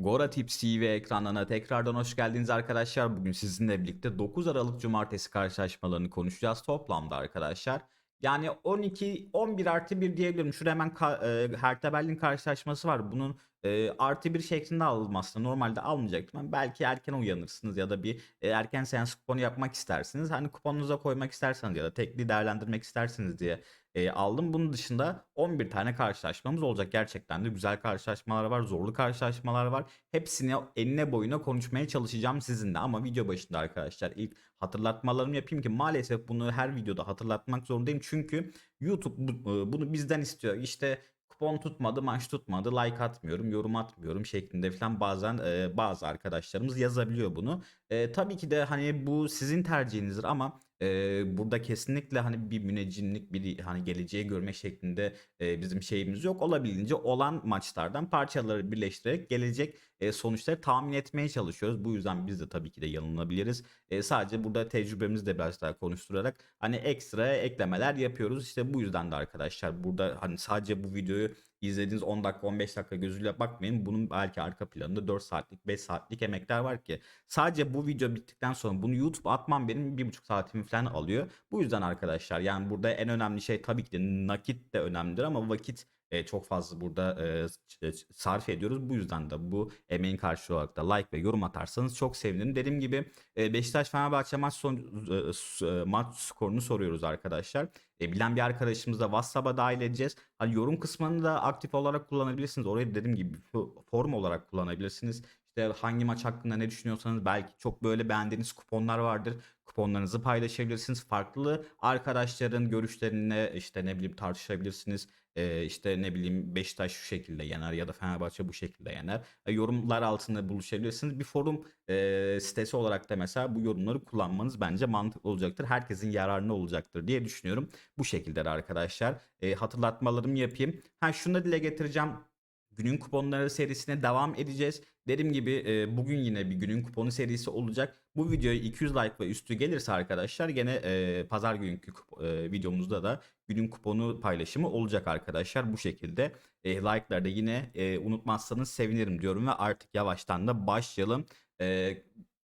Gora Tips TV ekranlarına tekrardan hoş geldiniz arkadaşlar. Bugün sizinle birlikte 9 Aralık Cumartesi karşılaşmalarını konuşacağız toplamda arkadaşlar. Yani 12, 11 artı 1 diyebilirim. Şurada hemen e, Hertha Berlin karşılaşması var. Bunun e, artı bir şeklinde alınmasını normalde almayacaktım. ama belki erken uyanırsınız ya da bir e, erken seans kuponu yapmak istersiniz. Hani kuponunuza koymak isterseniz ya da tekli değerlendirmek istersiniz diye e, aldım. Bunun dışında 11 tane karşılaşmamız olacak. Gerçekten de güzel karşılaşmalar var, zorlu karşılaşmalar var. Hepsini eline boyuna konuşmaya çalışacağım sizinle. Ama video başında arkadaşlar ilk hatırlatmalarımı yapayım ki maalesef bunu her videoda hatırlatmak zorundayım. Çünkü YouTube bu- bunu bizden istiyor. İşte kupon tutmadı, maç tutmadı, like atmıyorum, yorum atmıyorum şeklinde falan bazen e, bazı arkadaşlarımız yazabiliyor bunu. E, tabii ki de hani bu sizin tercihinizdir ama e, burada kesinlikle hani bir müneccimlik, bir hani geleceği görme şeklinde e, bizim şeyimiz yok. Olabildiğince olan maçlardan parçaları birleştirerek gelecek e, sonuçları tahmin etmeye çalışıyoruz. Bu yüzden biz de tabii ki de yanılabiliriz. E, sadece burada tecrübemizi de biraz daha konuşturarak hani ekstra eklemeler yapıyoruz. İşte bu yüzden de arkadaşlar burada hani sadece bu videoyu izlediğiniz 10 dakika 15 dakika gözüyle bakmayın. Bunun belki arka planında 4 saatlik 5 saatlik emekler var ki sadece bu video bittikten sonra bunu YouTube atmam benim 1,5 saatimi falan alıyor. Bu yüzden arkadaşlar yani burada en önemli şey tabii ki de nakit de önemlidir ama vakit e, çok fazla burada e, sarf ediyoruz. Bu yüzden de bu emeğin karşılığı olarak da like ve yorum atarsanız çok sevinirim. Dediğim gibi e, Beşiktaş Fenerbahçe maç son e, maç skorunu soruyoruz arkadaşlar. E, bilen bir arkadaşımızı da WhatsApp'a dahil edeceğiz. Hani yorum kısmını da aktif olarak kullanabilirsiniz. Orayı dediğim gibi fo- form olarak kullanabilirsiniz. İşte hangi maç hakkında ne düşünüyorsanız belki çok böyle beğendiğiniz kuponlar vardır. Kuponlarınızı paylaşabilirsiniz. Farklı arkadaşların görüşlerine işte ne bileyim tartışabilirsiniz. Ee, işte ne bileyim Beşiktaş şu şekilde yener ya da Fenerbahçe bu şekilde yener. E, yorumlar altında buluşabilirsiniz. Bir forum e, sitesi olarak da mesela bu yorumları kullanmanız bence mantıklı olacaktır. Herkesin yararına olacaktır diye düşünüyorum. Bu şekilde de arkadaşlar e, hatırlatmalarımı yapayım. Ha şunu da dile getireceğim. Günün kuponları serisine devam edeceğiz. Dediğim gibi e, bugün yine bir günün kuponu serisi olacak. Bu videoya 200 like ve üstü gelirse arkadaşlar gene e, pazar günkü e, videomuzda da günün kuponu paylaşımı olacak arkadaşlar. Bu şekilde e, like'ları da yine e, unutmazsanız sevinirim diyorum ve artık yavaştan da başlayalım. E,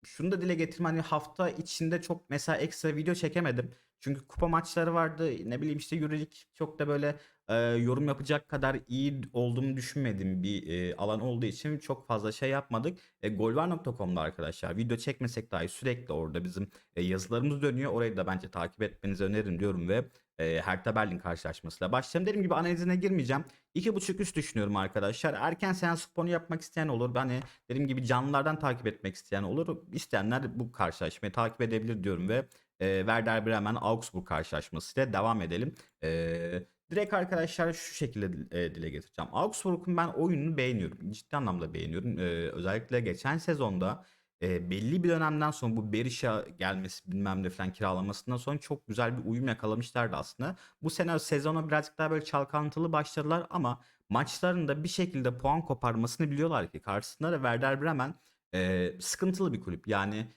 şunu da dile getireyim hani hafta içinde çok mesela ekstra video çekemedim. Çünkü kupa maçları vardı. Ne bileyim işte Euroleague çok da böyle e, yorum yapacak kadar iyi olduğumu düşünmediğim bir e, alan olduğu için çok fazla şey yapmadık. E, golvar.com'da arkadaşlar video çekmesek dahi sürekli orada bizim e, yazılarımız dönüyor. Orayı da bence takip etmenizi öneririm diyorum ve e, Hertha Berlin karşılaşmasıyla başlayalım. Dediğim gibi analizine girmeyeceğim. 2.5 üst düşünüyorum arkadaşlar. Erken seans kuponu yapmak isteyen olur. Hani dediğim gibi canlılardan takip etmek isteyen olur. İsteyenler bu karşılaşmayı takip edebilir diyorum ve e, Werder Bremen Augsburg karşılaşmasıyla devam edelim. E, direkt arkadaşlar şu şekilde e, dile getireceğim. Augsburg'un ben oyununu beğeniyorum. Ciddi anlamda beğeniyorum. E, özellikle geçen sezonda e, belli bir dönemden sonra bu Berisha gelmesi bilmem ne falan kiralamasından sonra çok güzel bir uyum yakalamışlardı aslında. Bu sene sezona birazcık daha böyle çalkantılı başladılar ama maçlarında bir şekilde puan koparmasını biliyorlar ki karşısında da Werder Bremen e, sıkıntılı bir kulüp. Yani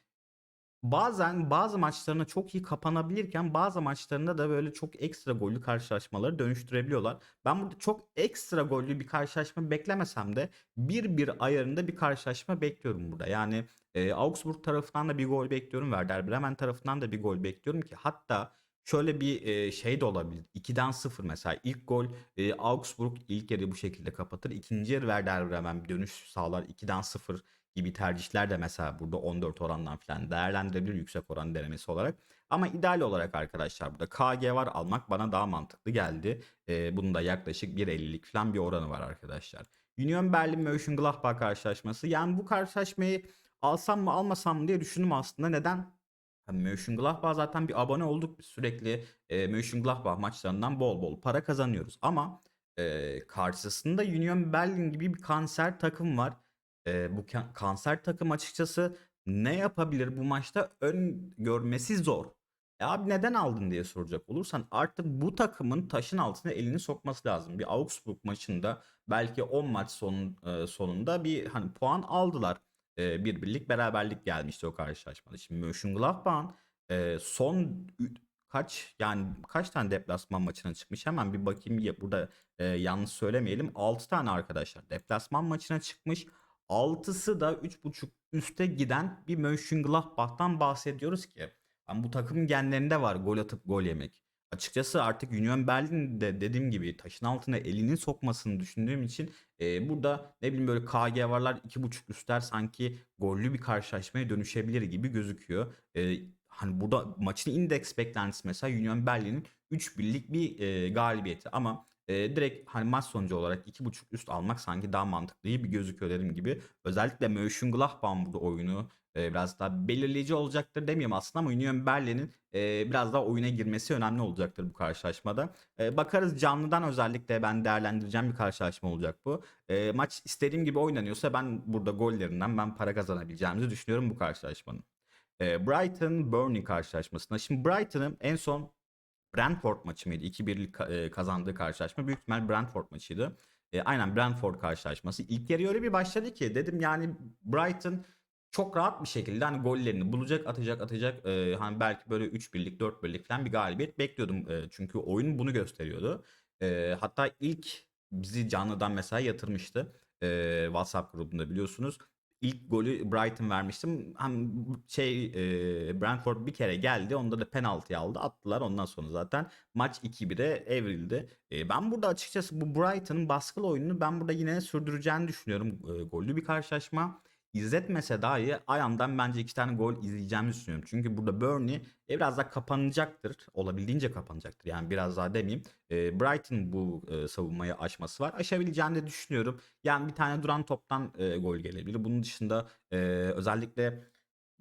bazen bazı maçlarına çok iyi kapanabilirken bazı maçlarında da böyle çok ekstra gollü karşılaşmaları dönüştürebiliyorlar. Ben burada çok ekstra gollü bir karşılaşma beklemesem de 1-1 ayarında bir karşılaşma bekliyorum burada. Yani e, Augsburg tarafından da bir gol bekliyorum. Werder Bremen tarafından da bir gol bekliyorum ki hatta şöyle bir e, şey de olabilir. 2'den 0 mesela ilk gol e, Augsburg ilk yarıyı bu şekilde kapatır. İkinci yarı Werder Bremen bir dönüş sağlar 2'den 0 gibi tercihler de mesela burada 14 orandan falan değerlendirebilir yüksek oran denemesi olarak. Ama ideal olarak arkadaşlar burada KG var almak bana daha mantıklı geldi. Ee, bunun da yaklaşık 1.50'lik falan bir oranı var arkadaşlar. Union Berlin Mönchengladbach karşılaşması. Yani bu karşılaşmayı alsam mı almasam mı diye düşündüm aslında. Neden? Hani Mönchengladbach zaten bir abone olduk. Sürekli e, Mönchengladbach maçlarından bol bol para kazanıyoruz. Ama e, karşısında Union Berlin gibi bir kanser takım var. Eee, bu ka- kanser takım açıkçası ne yapabilir bu maçta ön görmesi zor. E abi neden aldın diye soracak olursan artık bu takımın taşın altına elini sokması lazım. Bir Augsburg maçında belki 10 maç son, e, sonunda bir hani puan aldılar. E, bir birlik beraberlik gelmişti o karşılaşmada. Şimdi Mönchengladbach'ın e, son kaç yani kaç tane deplasman maçına çıkmış hemen bir bakayım ya burada e, yanlış söylemeyelim 6 tane arkadaşlar deplasman maçına çıkmış 6'sı da 3.5 üste giden bir Mönchengladbach'tan bahsediyoruz ki. Yani bu takım genlerinde var gol atıp gol yemek. Açıkçası artık Union Berlin'de dediğim gibi taşın altına elini sokmasını düşündüğüm için e, burada ne bileyim böyle KG varlar 2.5 üstler sanki gollü bir karşılaşmaya dönüşebilir gibi gözüküyor. E, hani burada maçın indeks beklentisi mesela Union Berlin'in 3 birlik bir e, galibiyeti ama e, direkt hani maç sonucu olarak 2.5 üst almak sanki daha mantıklı bir gözüküyor dediğim gibi. Özellikle Mönchengladbach'ın burada oyunu e, biraz daha belirleyici olacaktır demiyorum aslında ama Union Berlin'in e, biraz daha oyuna girmesi önemli olacaktır bu karşılaşmada. E, bakarız canlıdan özellikle ben değerlendireceğim bir karşılaşma olacak bu. E, maç istediğim gibi oynanıyorsa ben burada gollerinden ben para kazanabileceğimizi düşünüyorum bu karşılaşmanın. E, Brighton Burnley karşılaşmasında. Şimdi Brighton'ın en son Brentford maçı mıydı? 2-1'lik ka- e, kazandığı karşılaşma. Büyük ihtimal Brentford maçıydı. E, aynen Brentford karşılaşması. İlk yarı öyle bir başladı ki dedim yani Brighton çok rahat bir şekilde hani gollerini bulacak, atacak, atacak. E, hani belki böyle 3-1'lik, 4-1'lik falan bir galibiyet bekliyordum. E, çünkü oyun bunu gösteriyordu. E, hatta ilk bizi canlıdan mesela yatırmıştı. E, WhatsApp grubunda biliyorsunuz. İlk golü Brighton vermiştim. Hem şey e, Brentford bir kere geldi. Onda da penaltı aldı. Attılar. Ondan sonra zaten maç 2-1'e evrildi. E, ben burada açıkçası bu Brighton'ın baskılı oyununu ben burada yine sürdüreceğini düşünüyorum. E, gollü bir karşılaşma. İzletmese dahi ayağımdan bence iki tane gol izleyeceğimi düşünüyorum. Çünkü burada Burnley e, biraz daha kapanacaktır. Olabildiğince kapanacaktır. Yani biraz daha demeyeyim. E, Brighton bu e, savunmayı aşması var. Aşabileceğini de düşünüyorum. Yani bir tane duran toptan e, gol gelebilir. Bunun dışında e, özellikle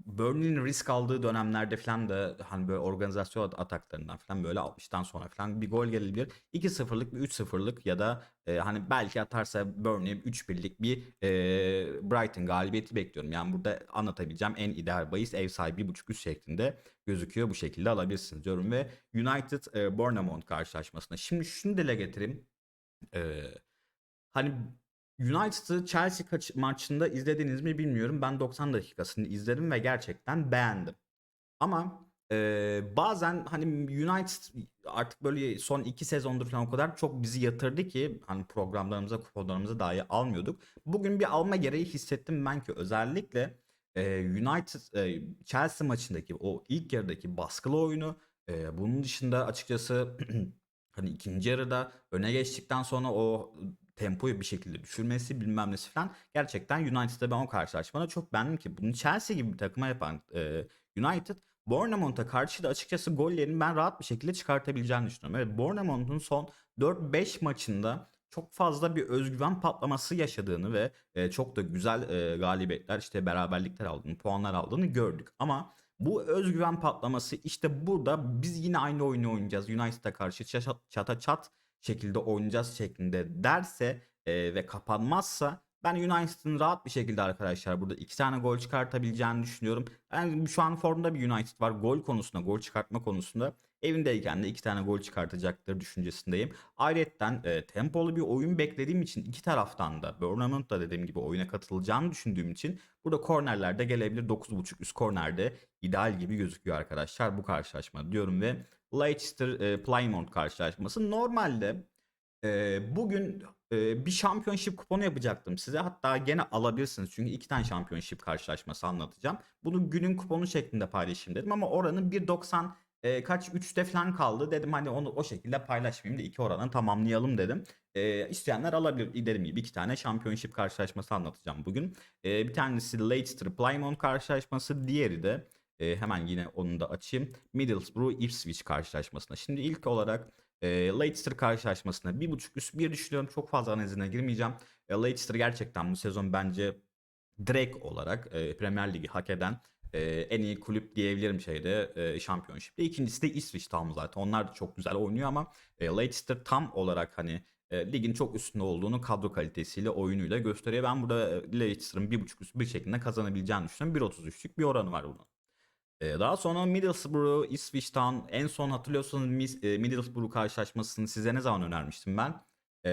Burnley'nin risk aldığı dönemlerde falan da hani böyle organizasyon ataklarından falan böyle 60'tan sonra falan bir gol gelebilir. 2-0'lık bir 3-0'lık ya da e, hani belki atarsa Burnley 3-1'lik bir e, Brighton galibiyeti bekliyorum. Yani burada anlatabileceğim en ideal bahis ev sahibi 1.5 üst şeklinde gözüküyor. Bu şekilde alabilirsiniz diyorum ve United e, Bournemouth karşılaşmasına. Şimdi şunu dile getireyim. E, hani United'ı Chelsea maçında izlediniz mi bilmiyorum. Ben 90 dakikasını izledim ve gerçekten beğendim. Ama e, bazen hani United artık böyle son iki sezondur falan o kadar çok bizi yatırdı ki hani programlarımıza, kupalarımıza dahi almıyorduk. Bugün bir alma gereği hissettim ben ki özellikle e, United e, Chelsea maçındaki o ilk yarıdaki baskılı oyunu e, bunun dışında açıkçası hani ikinci yarıda öne geçtikten sonra o tempoyu bir şekilde düşürmesi bilmem nesi falan gerçekten United'da ben o karşılaşmada çok beğendim ki bunu Chelsea gibi bir takıma yapan e, United Bournemouth'a karşı da açıkçası gollerini ben rahat bir şekilde çıkartabileceğini düşünüyorum. Evet Bournemouth'un son 4-5 maçında çok fazla bir özgüven patlaması yaşadığını ve e, çok da güzel e, galibiyetler işte beraberlikler aldığını, puanlar aldığını gördük. Ama bu özgüven patlaması işte burada biz yine aynı oyunu oynayacağız. United'a karşı çat- çata çat şekilde oynayacağız şeklinde derse e, ve kapanmazsa ben United'ın rahat bir şekilde arkadaşlar burada iki tane gol çıkartabileceğini düşünüyorum. Yani şu an formda bir United var. Gol konusunda, gol çıkartma konusunda evindeyken de iki tane gol çıkartacaktır düşüncesindeyim. Ayrıca e, tempolu bir oyun beklediğim için iki taraftan da Bournemouth da dediğim gibi oyuna katılacağını düşündüğüm için burada kornerlerde gelebilir. 9.5 üst kornerde ideal gibi gözüküyor arkadaşlar bu karşılaşma diyorum ve Leicester e, Plymouth karşılaşması normalde e, bugün e, bir şampiyonship kuponu yapacaktım size. Hatta gene alabilirsiniz. Çünkü iki tane şampiyonship karşılaşması anlatacağım. Bunu günün kuponu şeklinde paylaşayım dedim ama oranın 1.90 e, kaç 3'te falan kaldı. Dedim hani onu o şekilde paylaşmayayım da iki oranı tamamlayalım dedim. E, isteyenler alabilir. Dediğim gibi iki tane şampiyonship karşılaşması anlatacağım bugün. E, bir tanesi Leicester Plymouth karşılaşması. Diğeri de e, hemen yine onu da açayım. Middlesbrough Ipswich karşılaşmasına. Şimdi ilk olarak e, Leicester karşılaşmasına bir buçuk üst bir düşünüyorum. Çok fazla analizine girmeyeceğim. E, Leicester gerçekten bu sezon bence direkt olarak e, Premier Ligi hak eden e, en iyi kulüp diyebilirim şeyde e, Championship'te. İkincisi de Ipswich Town zaten. Onlar da çok güzel oynuyor ama e, Leicester tam olarak hani e, ligin çok üstünde olduğunu kadro kalitesiyle oyunuyla gösteriyor. Ben burada e, Leicester'ın bir buçuk üst bir şekilde kazanabileceğini düşünüyorum. 1.33'lük bir oranı var bunun. Ee, Daha sonra Middlesbrough, Ipswich Town en son hatırlıyorsanız e, Middlesbrough karşılaşmasını size ne zaman önermiştim ben? Ee,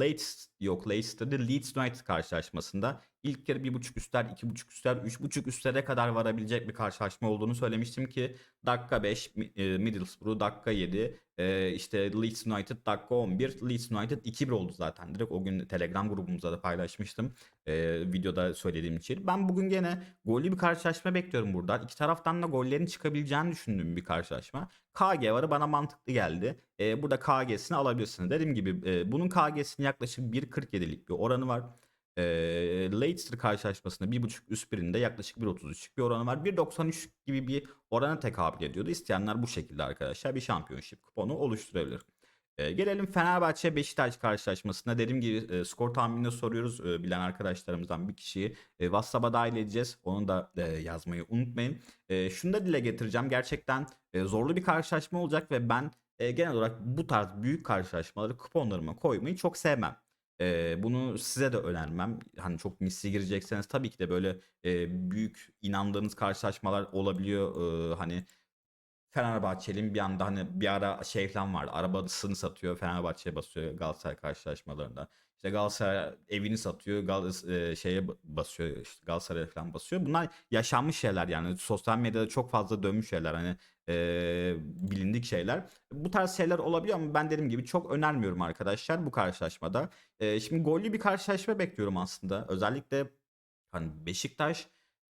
Leeds yok Leicester değil Leeds United karşılaşmasında ilk yarı 1.5 üstler, 2.5 üstler, 3.5 üstlere kadar varabilecek bir karşılaşma olduğunu söylemiştim ki dakika 5 Mi- e, Middlesbrough dakika 7 e, işte Leeds United dakika 11 Leeds United 2-1 oldu zaten direkt o gün Telegram grubumuzda da paylaşmıştım e, videoda söylediğim için. Ben bugün gene gollü bir karşılaşma bekliyorum buradan. İki taraftan da gollerin çıkabileceğini düşündüğüm bir karşılaşma. KG varı bana mantıklı geldi. Burada KG'sini alabilirsiniz. Dediğim gibi bunun KG'sinin yaklaşık 1.47'lik bir oranı var. E, Leicester karşılaşmasında 1.5 üst birinde yaklaşık 1.33'lük bir oranı var. 1.93 gibi bir orana tekabül ediyordu. İsteyenler bu şekilde arkadaşlar bir şampiyonşip kuponu oluşturabilir. E, gelelim Fenerbahçe Beşiktaş karşılaşmasına. Dediğim gibi e, skor tahminini soruyoruz. E, bilen arkadaşlarımızdan bir kişiyi e, WhatsApp'a dahil edeceğiz. Onu da e, yazmayı unutmayın. E, şunu da dile getireceğim. Gerçekten e, zorlu bir karşılaşma olacak ve ben e, genel olarak bu tarz büyük karşılaşmaları kuponlarıma koymayı çok sevmem. E, bunu size de önermem. Hani çok misli girecekseniz tabii ki de böyle e, büyük inandığınız karşılaşmalar olabiliyor. E, hani Fenerbahçeli'nin bir anda hani bir ara şey falan vardı. Arabasını satıyor Fenerbahçe'ye basıyor Galatasaray karşılaşmalarında. İşte Galatasaray evini satıyor Galatasaray şeye basıyor işte Galatasaray'a falan basıyor. Bunlar yaşanmış şeyler yani sosyal medyada çok fazla dönmüş şeyler hani e, bilindik şeyler. Bu tarz şeyler olabiliyor ama ben dediğim gibi çok önermiyorum arkadaşlar bu karşılaşmada. E, şimdi gollü bir karşılaşma bekliyorum aslında. Özellikle hani Beşiktaş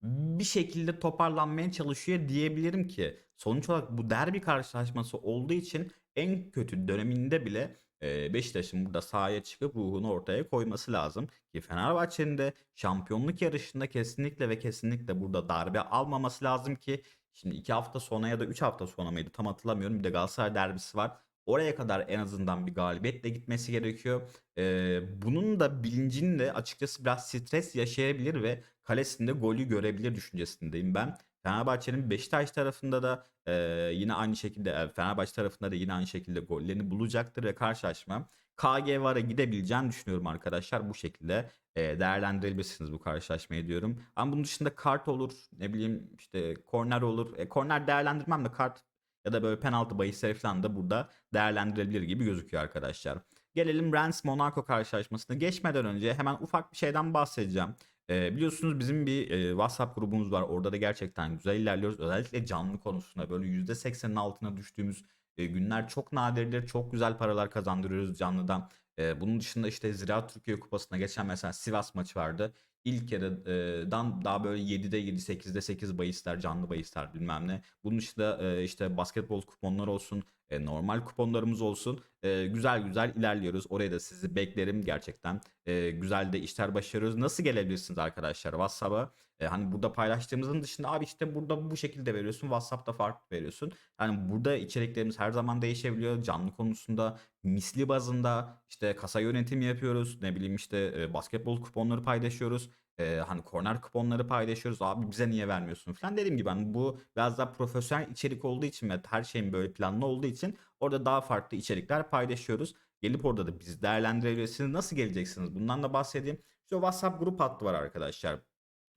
bir şekilde toparlanmaya çalışıyor diyebilirim ki sonuç olarak bu derbi karşılaşması olduğu için en kötü döneminde bile Beşiktaş'ın burada sahaya çıkıp ruhunu ortaya koyması lazım ki Fenerbahçe'nin de şampiyonluk yarışında kesinlikle ve kesinlikle burada darbe almaması lazım ki şimdi 2 hafta sonra ya da 3 hafta sonra mıydı tam hatırlamıyorum bir de Galatasaray derbisi var. Oraya kadar en azından bir galibiyetle gitmesi gerekiyor. Ee, bunun da bilincinde açıkçası biraz stres yaşayabilir ve kalesinde golü görebilir düşüncesindeyim ben. Fenerbahçe'nin Beşiktaş tarafında da e, yine aynı şekilde Fenerbahçe tarafında da yine aynı şekilde gollerini bulacaktır ve karşılaşma KG VAR'a gidebileceğini düşünüyorum arkadaşlar. Bu şekilde e, değerlendirebilirsiniz bu karşılaşmayı diyorum. Ama bunun dışında kart olur, ne bileyim işte korner olur. E, korner değerlendirmem de kart ya da böyle penaltı bahisleri falan da burada değerlendirilebilir gibi gözüküyor arkadaşlar. Gelelim Rennes Monaco karşılaşmasına geçmeden önce hemen ufak bir şeyden bahsedeceğim. Ee, biliyorsunuz bizim bir e, WhatsApp grubumuz var. Orada da gerçekten güzel ilerliyoruz. Özellikle canlı konusunda böyle %80'in altına düştüğümüz e, günler çok nadirdir. Çok güzel paralar kazandırıyoruz canlıdan. E, bunun dışında işte Ziraat Türkiye Kupası'na geçen mesela Sivas maçı vardı. İlk yarıdan daha böyle 7'de 7, 8'de 8 bahisler, canlı bahisler bilmem ne. Bunun dışında işte basketbol kuponlar olsun, e, normal kuponlarımız olsun. E, güzel güzel ilerliyoruz. Oraya da sizi beklerim gerçekten. E, güzel de işler başarıyoruz. Nasıl gelebilirsiniz arkadaşlar WhatsApp'a? E, hani burada paylaştığımızın dışında abi işte burada bu şekilde veriyorsun. WhatsApp'ta farklı veriyorsun. Yani burada içeriklerimiz her zaman değişebiliyor. Canlı konusunda, misli bazında işte kasa yönetimi yapıyoruz. Ne bileyim işte e, basketbol kuponları paylaşıyoruz. E, hani korner kuponları paylaşıyoruz. Abi bize niye vermiyorsun falan. Dediğim gibi hani bu biraz daha profesyonel içerik olduğu için ve her şeyin böyle planlı olduğu için orada daha farklı içerikler paylaşıyoruz. Gelip orada da bizi değerlendirebilirsiniz. Nasıl geleceksiniz? Bundan da bahsedeyim. İşte WhatsApp grup hattı var arkadaşlar.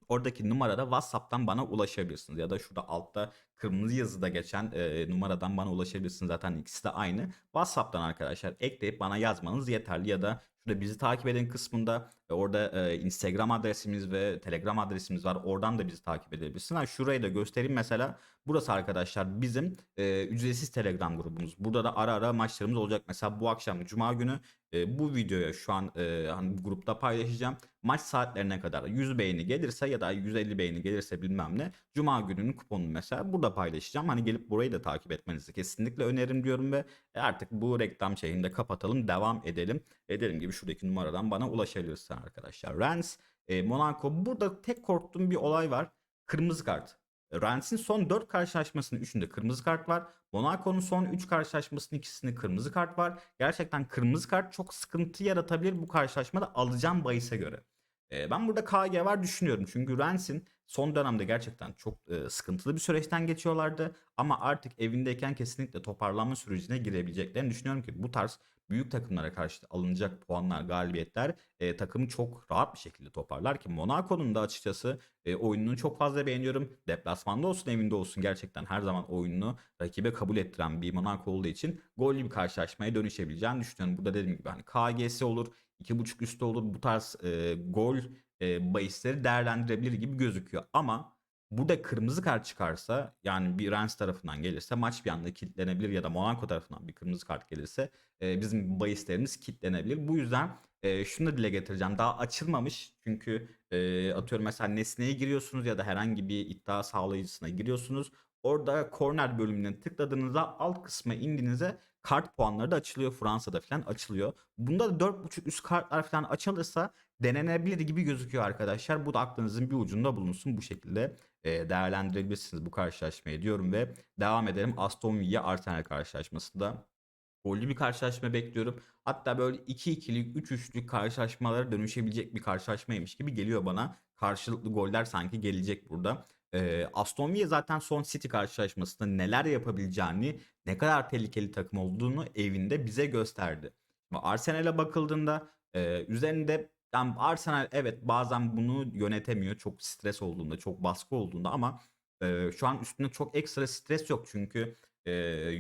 Oradaki numarada WhatsApp'tan bana ulaşabilirsiniz. Ya da şurada altta kırmızı yazıda geçen e, numaradan bana ulaşabilirsiniz. Zaten ikisi de aynı. WhatsApp'tan arkadaşlar ekleyip bana yazmanız yeterli. Ya da şurada bizi takip edin kısmında e, orada e, Instagram adresimiz ve Telegram adresimiz var. Oradan da bizi takip edebilirsiniz. Ha, şurayı da göstereyim mesela. Burası arkadaşlar bizim e, ücretsiz Telegram grubumuz. Burada da ara ara maçlarımız olacak. Mesela bu akşam Cuma günü e, bu videoya şu an e, hani grupta paylaşacağım. Maç saatlerine kadar 100 beğeni gelirse ya da 150 beğeni gelirse bilmem ne. Cuma gününün kuponunu mesela burada paylaşacağım. Hani gelip burayı da takip etmenizi kesinlikle öneririm diyorum ve artık bu reklam şeyini de kapatalım. Devam edelim. E, dediğim gibi şuradaki numaradan bana ulaşabilirsiniz arkadaşlar. Rennes, e, Monaco. Burada tek korktuğum bir olay var. Kırmızı kart. Rennes'in son 4 karşılaşmasının 3'ünde kırmızı kart var. Monaco'nun son 3 karşılaşmasının ikisinde kırmızı kart var. Gerçekten kırmızı kart çok sıkıntı yaratabilir bu karşılaşmada alacağım bahise göre. E, ben burada KG var düşünüyorum. Çünkü Rennes'in son dönemde gerçekten çok e, sıkıntılı bir süreçten geçiyorlardı. Ama artık evindeyken kesinlikle toparlanma sürecine girebileceklerini düşünüyorum ki bu tarz büyük takımlara karşı alınacak puanlar, galibiyetler e, takımı çok rahat bir şekilde toparlar ki Monaco'nun da açıkçası e, oyununu çok fazla beğeniyorum. Deplasmanda olsun evinde olsun gerçekten her zaman oyununu rakibe kabul ettiren bir Monaco olduğu için gollü bir karşılaşmaya dönüşebileceğini düşünüyorum. Burada dediğim gibi hani KGS olur, 2.5 üstü olur bu tarz e, gol e, bahisleri değerlendirebilir gibi gözüküyor. Ama burada kırmızı kart çıkarsa yani bir Rennes tarafından gelirse maç bir anda kilitlenebilir ya da Monaco tarafından bir kırmızı kart gelirse e, bizim bahislerimiz kilitlenebilir. Bu yüzden e, şunu da dile getireceğim. Daha açılmamış çünkü e, atıyorum mesela nesneye giriyorsunuz ya da herhangi bir iddia sağlayıcısına giriyorsunuz. Orada corner bölümüne tıkladığınızda alt kısma indiğinizde kart puanları da açılıyor. Fransa'da falan açılıyor. Bunda da 4.5 üst kartlar falan açılırsa denenebilir gibi gözüküyor arkadaşlar. Bu da aklınızın bir ucunda bulunsun. Bu şekilde e, değerlendirebilirsiniz bu karşılaşmayı diyorum ve devam edelim Aston Villa Arsenal karşılaşmasında. Gollü bir karşılaşma bekliyorum. Hatta böyle 2-2'lik, 3-3'lük karşılaşmalara dönüşebilecek bir karşılaşmaymış gibi geliyor bana. Karşılıklı goller sanki gelecek burada. Ee, Aston Villa zaten son City karşılaşmasında neler yapabileceğini, ne kadar tehlikeli takım olduğunu evinde bize gösterdi. Arsenal'e bakıldığında e, üzerinde yani Arsenal evet bazen bunu yönetemiyor. Çok stres olduğunda, çok baskı olduğunda ama e, şu an üstünde çok ekstra stres yok. Çünkü e,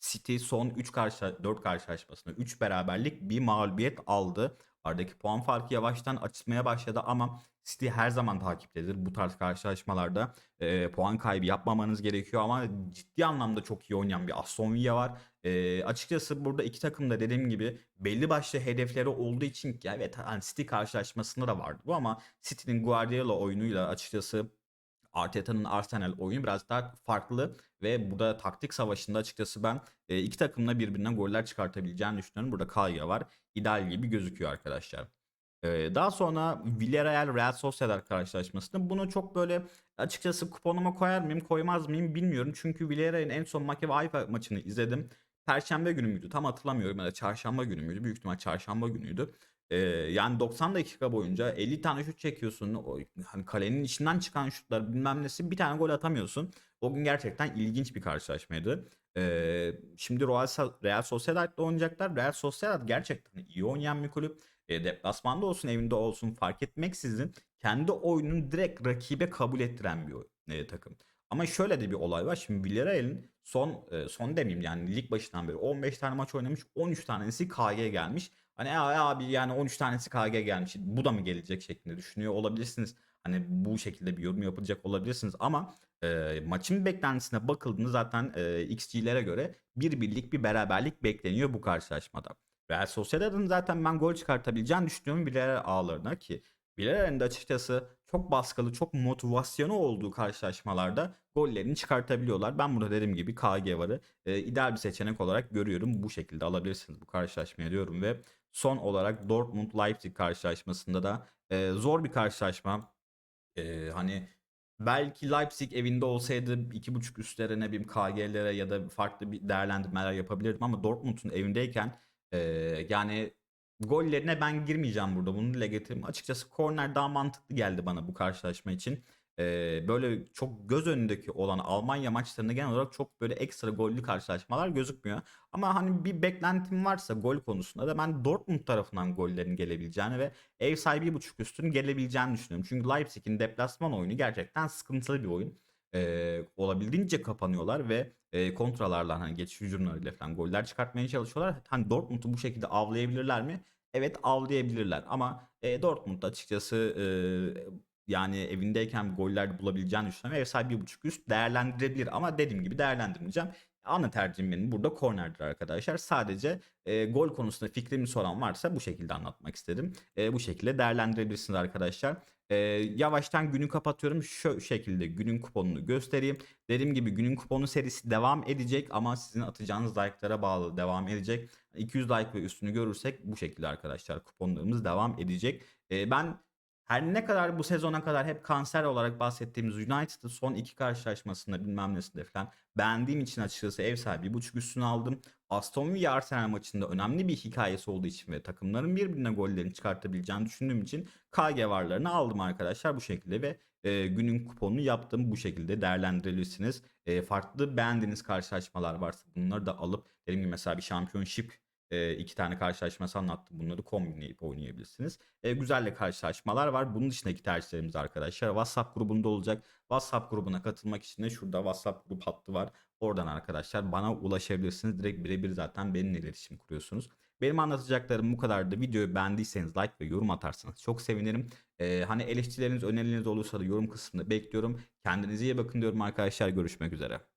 City son 3 karşı 4 karşılaşmasında 3 beraberlik bir mağlubiyet aldı. Aradaki puan farkı yavaştan açılmaya başladı ama City her zaman takiptedir. Bu tarz karşılaşmalarda e, puan kaybı yapmamanız gerekiyor ama ciddi anlamda çok iyi oynayan bir Aston Villa var. E, açıkçası burada iki takım da dediğim gibi belli başlı hedefleri olduğu için ki evet hani City karşılaşmasında da vardı bu ama City'nin Guardiola oyunuyla açıkçası Arteta'nın Arsenal oyunu biraz daha farklı ve burada taktik savaşında açıkçası ben iki takımla birbirinden goller çıkartabileceğini düşünüyorum. Burada Kaya var. İdeal gibi gözüküyor arkadaşlar. E, daha sonra Villarreal Real Sociedad karşılaşmasında bunu çok böyle açıkçası kuponuma koyar mıyım koymaz mıyım bilmiyorum. Çünkü Villarreal'in en son Maccabi Haifa maçını izledim. Perşembe günü müydü? Tam hatırlamıyorum ya da çarşamba günü müydü? Büyük ihtimal çarşamba günüydü. Ee, yani 90 dakika boyunca 50 tane şut çekiyorsun. O, hani kalenin içinden çıkan şutlar bilmem nesi bir tane gol atamıyorsun. O gün gerçekten ilginç bir karşılaşmaydı. Ee, şimdi Real, Real Sociedad'la oynayacaklar. Real Sociedad gerçekten iyi oynayan bir kulüp. E, deplasmanda olsun evinde olsun fark etmeksizin kendi oyununu direkt rakibe kabul ettiren bir e, takım. Ama şöyle de bir olay var. Şimdi Villarreal'in son e, son demeyeyim yani lig başından beri 15 tane maç oynamış. 13 tanesi KG gelmiş. Hani abi yani 13 tanesi KG gelmiş. Bu da mı gelecek şeklinde düşünüyor olabilirsiniz. Hani bu şekilde bir yorum yapılacak olabilirsiniz ama e, maçın beklentisine bakıldığında zaten e, XG'lere göre bir birlik bir beraberlik bekleniyor bu karşılaşmada. Real Sociedad'ın zaten ben gol çıkartabileceğini düşünüyorum Villarreal ağlarına ki Villarreal'in de açıkçası çok baskılı, çok motivasyonu olduğu karşılaşmalarda gollerini çıkartabiliyorlar. Ben burada dediğim gibi KG varı e, ideal bir seçenek olarak görüyorum. Bu şekilde alabilirsiniz bu karşılaşmaya diyorum ve son olarak Dortmund Leipzig karşılaşmasında da e, zor bir karşılaşma. E, hani belki Leipzig evinde olsaydı 2.5 üstlerine bir KG'lere ya da farklı bir değerlendirmeler yapabilirdim ama Dortmund'un evindeyken yani gollerine ben girmeyeceğim burada. Bunu dile getireyim. Açıkçası korner daha mantıklı geldi bana bu karşılaşma için. Böyle çok göz önündeki olan Almanya maçlarında genel olarak çok böyle ekstra gollü karşılaşmalar gözükmüyor. Ama hani bir beklentim varsa gol konusunda da ben Dortmund tarafından gollerin gelebileceğini ve ev sahibi buçuk üstün gelebileceğini düşünüyorum. Çünkü Leipzig'in deplasman oyunu gerçekten sıkıntılı bir oyun. Ee, olabildiğince kapanıyorlar ve e, kontralarla hani geçiş hücumlarıyla falan goller çıkartmaya çalışıyorlar. Hani Dortmund'u bu şekilde avlayabilirler mi? Evet avlayabilirler ama e, Dortmund açıkçası e, yani evindeyken goller bulabileceğini düşünüyorum. Ev sahibi bir buçuk üst değerlendirebilir ama dediğim gibi değerlendirmeyeceğim. Ana tercihim benim burada kornerdir arkadaşlar. Sadece e, gol konusunda fikrimi soran varsa bu şekilde anlatmak istedim. E, bu şekilde değerlendirebilirsiniz arkadaşlar. E, yavaştan günü kapatıyorum. Şu şekilde günün kuponunu göstereyim. Dediğim gibi günün kuponu serisi devam edecek ama sizin atacağınız like'lara bağlı devam edecek. 200 like ve üstünü görürsek bu şekilde arkadaşlar kuponlarımız devam edecek. E, ben her ne kadar bu sezona kadar hep kanser olarak bahsettiğimiz United'ın son iki karşılaşmasında bilmem nesinde falan beğendiğim için açıkçası ev sahibi buçuk üstünü aldım. Aston Villa Arsenal maçında önemli bir hikayesi olduğu için ve takımların birbirine gollerini çıkartabileceğini düşündüğüm için KG varlarını aldım arkadaşlar bu şekilde ve e, günün kuponunu yaptım. Bu şekilde değerlendirebilirsiniz. E, farklı beğendiğiniz karşılaşmalar varsa bunları da alıp dediğim gibi mesela bir şampiyonship e, iki tane karşılaşması anlattım. Bunları kombinleyip oynayabilirsiniz. E, güzel de karşılaşmalar var. Bunun dışındaki tercihlerimiz arkadaşlar WhatsApp grubunda olacak. WhatsApp grubuna katılmak için de şurada WhatsApp grup hattı var. Oradan arkadaşlar bana ulaşabilirsiniz. Direkt birebir zaten benimle iletişim kuruyorsunuz. Benim anlatacaklarım bu kadardı. Videoyu beğendiyseniz like ve yorum atarsanız çok sevinirim. Ee, hani eleştirileriniz, önerileriniz olursa da yorum kısmında bekliyorum. Kendinize iyi bakın diyorum arkadaşlar. Görüşmek üzere.